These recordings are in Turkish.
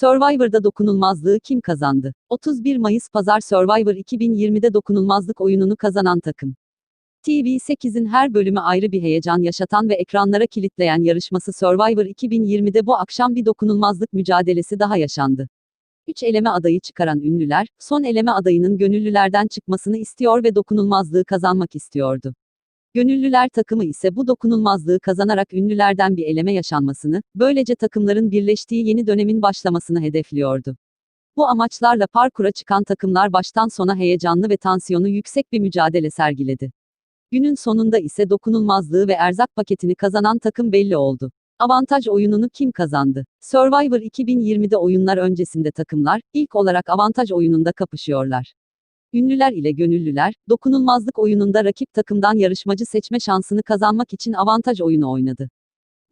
Survivor'da dokunulmazlığı kim kazandı? 31 Mayıs Pazar Survivor 2020'de dokunulmazlık oyununu kazanan takım. TV8'in her bölümü ayrı bir heyecan yaşatan ve ekranlara kilitleyen yarışması Survivor 2020'de bu akşam bir dokunulmazlık mücadelesi daha yaşandı. 3 eleme adayı çıkaran ünlüler, son eleme adayının gönüllülerden çıkmasını istiyor ve dokunulmazlığı kazanmak istiyordu. Gönüllüler takımı ise bu dokunulmazlığı kazanarak ünlülerden bir eleme yaşanmasını, böylece takımların birleştiği yeni dönemin başlamasını hedefliyordu. Bu amaçlarla parkura çıkan takımlar baştan sona heyecanlı ve tansiyonu yüksek bir mücadele sergiledi. Günün sonunda ise dokunulmazlığı ve erzak paketini kazanan takım belli oldu. Avantaj oyununu kim kazandı? Survivor 2020'de oyunlar öncesinde takımlar, ilk olarak avantaj oyununda kapışıyorlar. Ünlüler ile gönüllüler, dokunulmazlık oyununda rakip takımdan yarışmacı seçme şansını kazanmak için avantaj oyunu oynadı.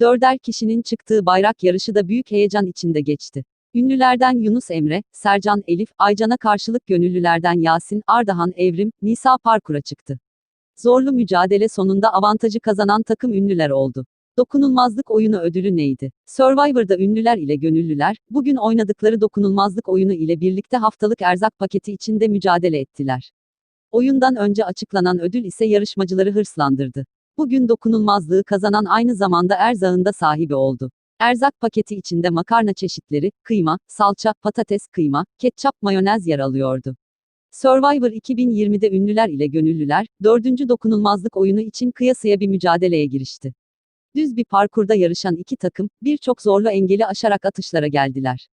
Dörder kişinin çıktığı bayrak yarışı da büyük heyecan içinde geçti. Ünlülerden Yunus Emre, Sercan Elif, Aycan'a karşılık gönüllülerden Yasin, Ardahan Evrim, Nisa parkura çıktı. Zorlu mücadele sonunda avantajı kazanan takım ünlüler oldu. Dokunulmazlık oyunu ödülü neydi? Survivor'da ünlüler ile gönüllüler, bugün oynadıkları dokunulmazlık oyunu ile birlikte haftalık erzak paketi içinde mücadele ettiler. Oyundan önce açıklanan ödül ise yarışmacıları hırslandırdı. Bugün dokunulmazlığı kazanan aynı zamanda erzağın da sahibi oldu. Erzak paketi içinde makarna çeşitleri, kıyma, salça, patates, kıyma, ketçap, mayonez yer alıyordu. Survivor 2020'de ünlüler ile gönüllüler, dördüncü dokunulmazlık oyunu için kıyasıya bir mücadeleye girişti. Düz bir parkurda yarışan iki takım, birçok zorlu engeli aşarak atışlara geldiler.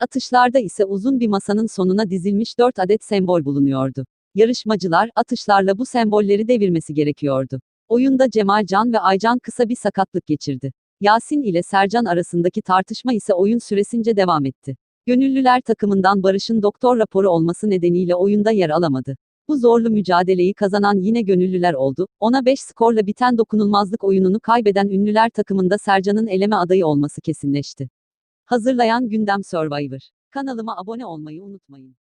Atışlarda ise uzun bir masanın sonuna dizilmiş 4 adet sembol bulunuyordu. Yarışmacılar, atışlarla bu sembolleri devirmesi gerekiyordu. Oyunda Cemal Can ve Aycan kısa bir sakatlık geçirdi. Yasin ile Sercan arasındaki tartışma ise oyun süresince devam etti. Gönüllüler takımından Barış'ın doktor raporu olması nedeniyle oyunda yer alamadı. Bu zorlu mücadeleyi kazanan yine gönüllüler oldu. Ona 5 skorla biten dokunulmazlık oyununu kaybeden ünlüler takımında Sercan'ın eleme adayı olması kesinleşti. Hazırlayan Gündem Survivor. Kanalıma abone olmayı unutmayın.